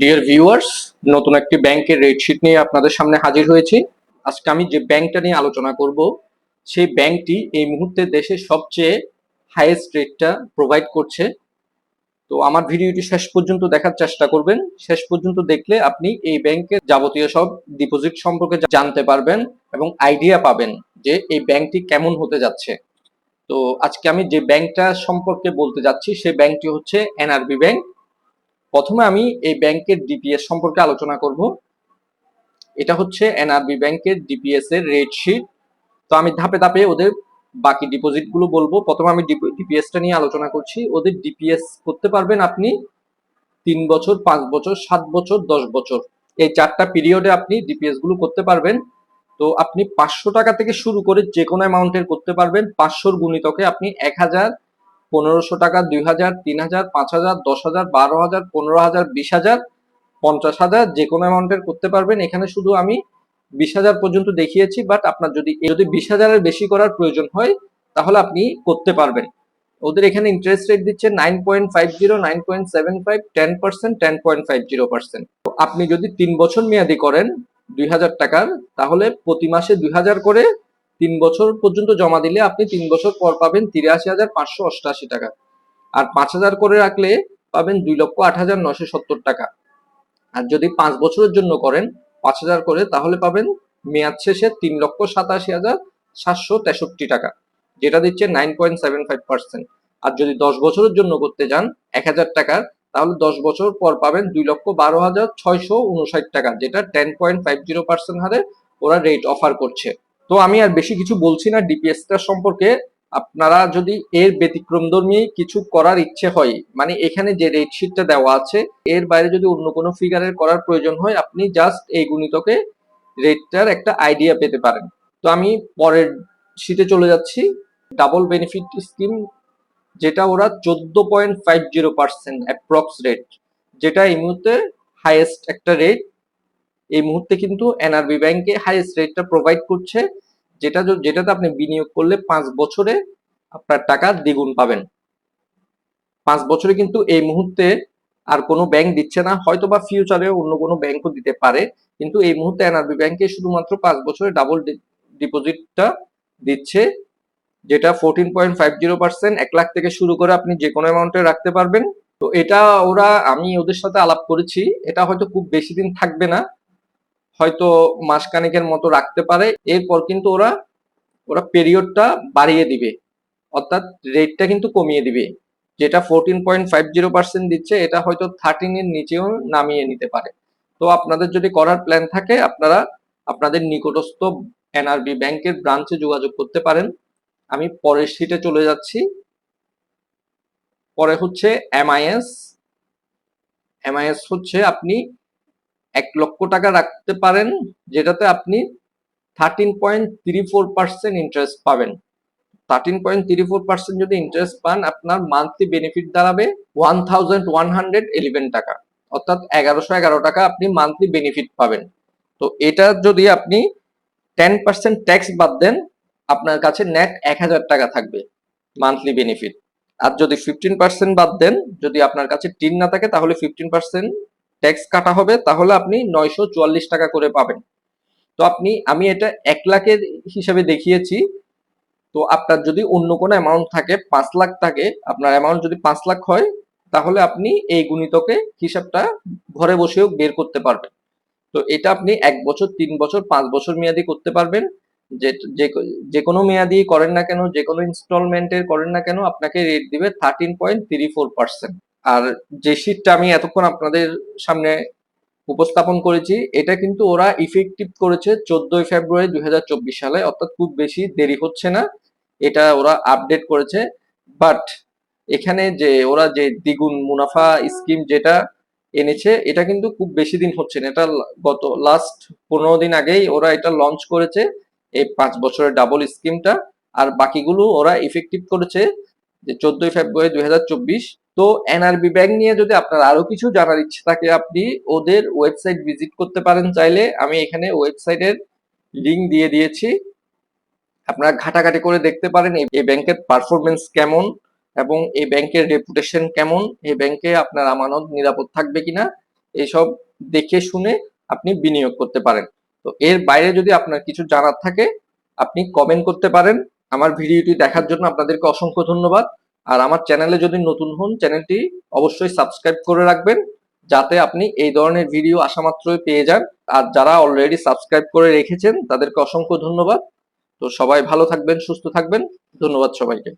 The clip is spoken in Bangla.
ডিয়ার ভিউয়ার্স নতুন একটি ব্যাংকের রেট শিট নিয়ে আপনাদের সামনে হাজির হয়েছি। আজকে আমি যে ব্যাংকটা নিয়ে আলোচনা করব, সেই ব্যাংকটি এই মুহূর্তে দেশের সবচেয়ে হাইয়েস্ট রেটটা প্রোভাইড করছে। তো আমার ভিডিওটি শেষ পর্যন্ত দেখার চেষ্টা করবেন। শেষ পর্যন্ত দেখলে আপনি এই ব্যাংকের যাবতীয় সব ডিপোজিট সম্পর্কে জানতে পারবেন এবং আইডিয়া পাবেন যে এই ব্যাংকটি কেমন হতে যাচ্ছে। তো আজকে আমি যে ব্যাংকটা সম্পর্কে বলতে যাচ্ছি সেই ব্যাংকটি হচ্ছে এনআরবি ব্যাংক প্রথমে আমি এই ব্যাংকের ডিপিএস সম্পর্কে আলোচনা করব। এটা হচ্ছে এনআরবি ব্যাংকের ডিপিএস এর রেট শিট তো আমি ধাপে ধাপে ওদের বাকি ডিপোজিটগুলো বলব। প্রথমে আমি ডিপিএসটা নিয়ে আলোচনা করছি। ওদের ডিপিএস করতে পারবেন আপনি তিন বছর, পাঁচ বছর, সাত বছর, দশ বছর। এই চারটা পিরিয়ডে আপনি ডিপিএসগুলো করতে পারবেন। তো আপনি পাঁচশো টাকা থেকে শুরু করে যে কোনো অ্যামাউন্টের করতে পারবেন। পাঁচশোর গুণিতকে আপনি এক হাজার পনেরোশো টাকা, দুই হাজার, তিন হাজার, পাঁচ হাজার, দশ হাজার, বারো হাজার, পনেরো হাজার, বিশ হাজার, পঞ্চাশ হাজার যে কোনো অ্যামাউন্টের করতে পারবেন। এখানে শুধু আমি বিশ হাজার পর্যন্ত দেখিয়েছি, বাট আপনার যদি যদি বিশ হাজারের বেশি করার প্রয়োজন হয়, তাহলে আপনি করতে পারবেন। ওদের এখানে ইন্টারেস্ট রেট দিচ্ছে nine point five zero nine point seven five ten percent ten point five zero percent আপনি যদি তিন বছর মেয়াদি করেন দুই হাজার টাকার, তাহলে প্রতি মাসে দুই হাজার করে তিন বছর পর্যন্ত জমা দিলে আপনি তিন বছর পর পাবেন তিরাশি হাজার পাঁচশো অষ্টআশি টাকা। আর পাঁচ হাজার করে রাখলে পাবেন দুই লক্ষ আট হাজার নশো সত্তর টাকা। আর যদি পাঁচ বছরের জন্য করেন, পাঁচ হাজার করে, তাহলে পাবেন মেয়াদ শেষে তিন লক্ষ সাতাশি হাজার সাতশো তেষট্টি টাকা, যেটা দিচ্ছে nine point seven five percent. আর যদি দশ বছরের জন্য করতে যান, এক হাজার টাকার, তাহলে দশ বছর পর পাবেন দুই লক্ষ বারো হাজার ছয়শো উনষাট টাকা, যেটা ten point five zero percent হারে ওরা রেট অফার করছে। তো আমি আর বেশি কিছু বলছি না ডিপিএসটা সম্পর্কে। আপনারা যদি এর ব্যতিক্রমধর্মী কিছু করার ইচ্ছে হয় মানে এখানে যে রেট শিটটা দেওয়া আছে, এর বাইরে যদি অন্য কোনো ফিগারের করার প্রয়োজন হয়, আপনি জাস্ট এই গুণিতকে রেটটার একটা আইডিয়া পেতে পারেন। তো আমি পরের শিটে চলে যাচ্ছি। ডাবল বেনিফিট স্কিম যেটা ওরা চোদ্দ point five zero percent approx rate যেটা এই মুহূর্তে হাইয়েস্ট একটা রেট এই মুহূর্তে কিন্তু এনআরবি ব্যাংকে হাইয়েস্ট রেটটা প্রোভাইড করছে, যেটা যেটাতে আপনি বিনিয়োগ করলে পাঁচ বছরে আপনার টাকা দ্বিগুণ পাবেন। পাঁচ বছরে কিন্তু এই মুহূর্তে আর কোনো ব্যাংক দিচ্ছে না হয়তো বা ফিউচারে অন্য কোনো ব্যাংকও দিতে পারে, কিন্তু এই মুহূর্তে এনআরবি ব্যাংকে শুধুমাত্র পাঁচ বছরে ডাবল ডিপোজিটটা দিচ্ছে, যেটা fourteen point five zero percent এক লাখ থেকে শুরু করে আপনি যে কোনো অ্যামাউন্টে রাখতে পারবেন। তো এটা ওরা, আমি ওদের সাথে আলাপ করেছি, এটা হয়তো খুব বেশি দিন থাকবে না হয়তো মাসখানেকের মতো রাখতে পারে। এরপর কিন্তু ওরা ওরা পিরিয়ডটা বাড়িয়ে দিবে। অর্থাৎ রেটটা কিন্তু কমিয়ে দিবে। যেটা fourteen point five zero percent দিচ্ছে, এটা হয়তো থার্টিন এর নিচেও নামিয়ে নিতে পারে। তো আপনাদের যদি করার প্ল্যান থাকে, আপনারা আপনাদের নিকটস্থ এনআরবি ব্যাংকের ব্রাঞ্চে যোগাযোগ করতে পারেন। আমি পরের সিটে চলে যাচ্ছি। পরে হচ্ছে এমআইএস এমআইএস হচ্ছে আপনি এক লক্ষ টাকা রাখতে পারেন, যেটাতে আপনি thirteen point three four percent interest পাবেন। Thirteen point three four percent যদি ইন্টারেস্ট পান, আপনার মান্থলি বেনিফিট দাঁড়াবে one thousand one hundred eleven টাকা। অর্থাৎ এগারোশো এগারো টাকা আপনি মান্থলি বেনিফিট পাবেন। তো এটা যদি আপনি টেন পার্সেন্ট ট্যাক্স বাদ দেন, আপনার কাছে নেট এক হাজার টাকা থাকবে মান্থলি বেনিফিট আর যদি ফিফটিন পার্সেন্ট বাদ দেন, যদি আপনার কাছে টিন না থাকে, তাহলে ফিফটিন পার্সেন্ট ট্যাক্স কাটা হবে, তাহলে আপনি নয়শো চুয়াল্লিশ টাকা করে পাবেন। তো আপনি, আমি এটা এক লাখের হিসাবে দেখিয়েছি। তো আপনার যদি অন্য কোনো অ্যামাউন্ট থাকে, পাঁচ লাখ থাকে, আপনার অ্যামাউন্ট যদি পাঁচ লাখ হয়, তাহলে আপনি এই গুণিতকে হিসাবটা ঘরে বসেও বের করতে পারবেন। তো এটা আপনি এক বছর, তিন বছর, পাঁচ বছর মেয়াদি করতে পারবেন। যে, যে- কোনো মেয়াদি করেন না কেন, যে কোনো ইনস্টলমেন্টের করেন না কেন, আপনাকে রেট দিবে thirteen point three four percent আর যে শীটটা আমি এতক্ষণ আপনাদের সামনে উপস্থাপন করেছি, এটা কিন্তু ওরা ইফেক্টিভ করেছে চোদ্দই ফেব্রুয়ারি দুই হাজার চব্বিশ সালে, অর্থাৎ খুব বেশি দেরি হচ্ছে না, এটা ওরা আপডেট করেছে। বাট এখানে যে ওরা যে দ্বিগুণ মুনাফা স্কিম যেটা এনেছে, এটা কিন্তু খুব বেশি দিন হচ্ছে না, এটা গত লাস্ট পনেরো দিন আগেই ওরা এটা লঞ্চ করেছে, এই পাঁচ বছরের ডাবল স্কিমটা আর বাকিগুলো ওরা ইফেক্টিভ করেছে যে চোদ্দই ফেব্রুয়ারি দুই হাজার চব্বিশ তো এনআরবি ব্যাংক নিয়ে যদি আপনার আরও কিছু জানার ইচ্ছে থাকে, আপনি ওদের ওয়েবসাইট ভিজিট করতে পারেন চাইলে। আমি এখানে ওয়েবসাইটের লিংক দিয়ে দিয়েছি। আপনারা ঘাটাঘাটি করে দেখতে পারেন এই- এই ব্যাংকের পারফরমেন্স কেমন এবং এই ব্যাংকের রেপুটেশন কেমন এই ব্যাংকে আপনার আমানত নিরাপদ থাকবে কিনা, এসব দেখে শুনে আপনি বিনিয়োগ করতে পারেন। তো এর বাইরে যদি আপনার কিছু জানার থাকে, আপনি কমেন্ট করতে পারেন। আমার ভিডিওটি দেখার জন্য আপনাদেরকে অসংখ্য ধন্যবাদ। আর আমার চ্যানেলে যদি নতুন হন চ্যানেলটি অবশ্যই সাবস্ক্রাইব করে রাখবেন, যাতে আপনি এই ধরনের ভিডিও আসা মাত্রই পেয়ে যান। আর যারা অলরেডি সাবস্ক্রাইব করে রেখেছেন, তাদেরকে অসংখ্য ধন্যবাদ। তো সবাই ভালো থাকবেন, সুস্থ থাকবেন। ধন্যবাদ সবাইকে।